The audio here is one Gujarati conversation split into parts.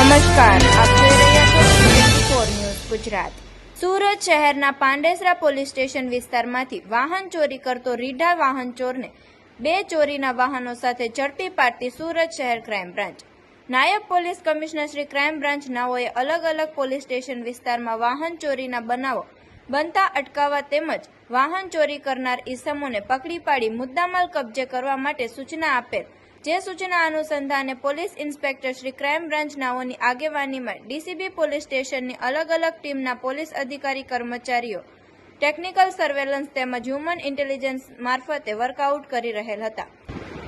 નમસ્કાર, આપ જોઈ રહ્યા છો ન્યૂઝ ગુજરાત. સુરત શહેરના પાંડેસરા પોલીસ સ્ટેશન વિસ્તારમાંથી વાહન ચોરી કરતો રીઢા વાહન ચોરને બે ચોરીના વાહનો સાથે ઝડપી પાડતી સુરત શહેર ક્રાઇમ બ્રાન્ચ. નાયબ police commissioner Shri crime branch નાઓએ અલગ અલગ પોલીસ સ્ટેશન વિસ્તારમાં વાહન ચોરીના બનાવો બનતા અટકાવવા તેમજ વાહન ચોરી કરનાર ઈસમોને પકડી પાડી મુદ્દામાલ કબજે કરવા માટે સૂચના આપેલ જે સૂચના અનુસંધાને police inspector Shri crime branch નાઓની આગેવાનીમાં ડીસીબી પોલીસ સ્ટેશનની અલગ અલગ ટીમના પોલીસ અધિકારી કર્મચારીઓ, ટેકનિકલ સર્વેલન્સ તેમજ હ્યુમન ઇન્ટેલિજન્સ મારફતે વર્કઆઉટ કરી રહેલ હતા.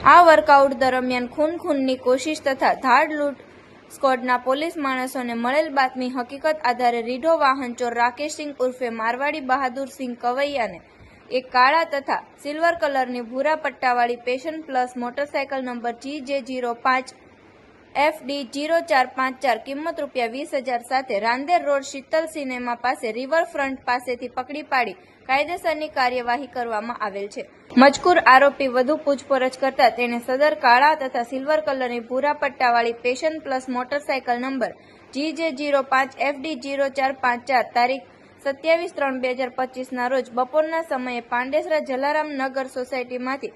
આ વર્કઆઉટ દરમિયાન ખૂન ખૂનની કોશિશ તથા ધાડ લૂંટ સ્કોડના પોલીસ માણસોને મળેલ બાતમી હકીકત આધારે રીઢો વાહન ચોર રાકેશસિંહ ઉર્ફે મારવાડી બહાદુરસિંહ કવૈયાને એક કાળા તથા સિલ્વર કલરની ભૂરા પટ્ટાવાળી passion plus motorcycle number G J zero પાંચ એફ ડી જીરો ચાર પાંચ ચાર કિંમત રૂપિયા વીસ હજાર સાથે રાંદેર રોડ શીતલ સિનેમા પાસે રિવરફ્રન્ટ પાસેથી પકડી પાડી કાયદેસરની કાર્યવાહી કરવામાં આવેલ છે. મજકૂર આરોપી વધુ પૂછપરછ કરતા તેણે સદર કાળા તથા સિલ્વર કલરની ભૂરા પટ્ટાવાળી passion plus motorcycle number G J zero પાંચ એફ ડી જીરો ચાર પાંચ ચાર તારીખ સત્યાવીસ ત્રણ બે હજાર પચીસના રોજ બપોરના સમયે પાંડેસરા જલારામ નગર સોસાયટીમાંથી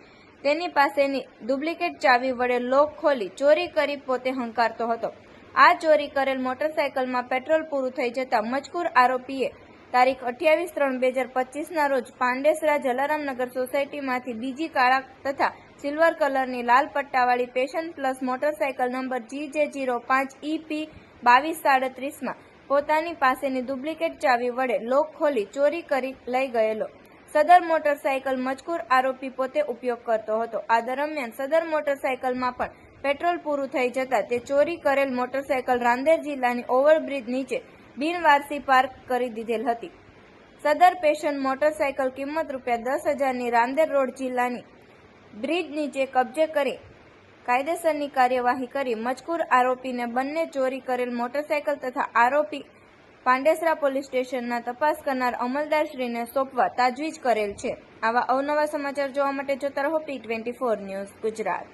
તેની પાસેની ડુપ્લિકેટ ચાવી વડે લોક ખોલી ચોરી કરી પોતે હંકારતો હતો. આ ચોરી કરેલ મોટરસાયકલમાં પેટ્રોલ પૂરું થઈ જતા મજકૂર આરોપીએ તારીખ અઠ્યાવીસ ત્રણ બે હજાર પચીસના રોજ પાંડેસરા જલારામનગર સોસાયટીમાંથી બીજી કાળા તથા સિલ્વર કલરની લાલ પટ્ટાવાળી passion plus motorcycle number G J zero પાંચ ઈપી બાવીસ સાડત્રીસમાં પોતાની પાસેની ડુપ્લિકેટ ચાવી વડે લોક ખોલી ચોરી કરી લઈ ગયેલો. સદર મોટરસાયકલ મજકૂર આરોપી પોતે ઉપયોગ કરતો હતો. આ દરમિયાન સદર મોટરસાયકલમાં પણ પેટ્રોલ પૂરું થઈ જતા તે ચોરી કરેલ મોટરસાયકલ રાંદેર જિલ્લાની ઓવરબ્રિજ નીચે બિનવારસી પાર્ક કરી દીધેલ હતી. સદર પેશન મોટરસાયકલ કિંમત રૂપિયા દસ હજારની રાંદેર રોડ જિલ્લાની બ્રિજ નીચે કબજે કરી કાયદેસરની કાર્યવાહી કરી મજકૂર આરોપીને બંને ચોરી કરેલ મોટરસાયકલ તથા આરોપી પાંડેસરા પોલીસ સ્ટેશનના તપાસ કરનાર અમલદારશ્રીને સોંપવા તાજવીજ કરેલ છે. આવા અવનવા સમાચાર જોવા માટે જોતા રહો P twenty four news Gujarat.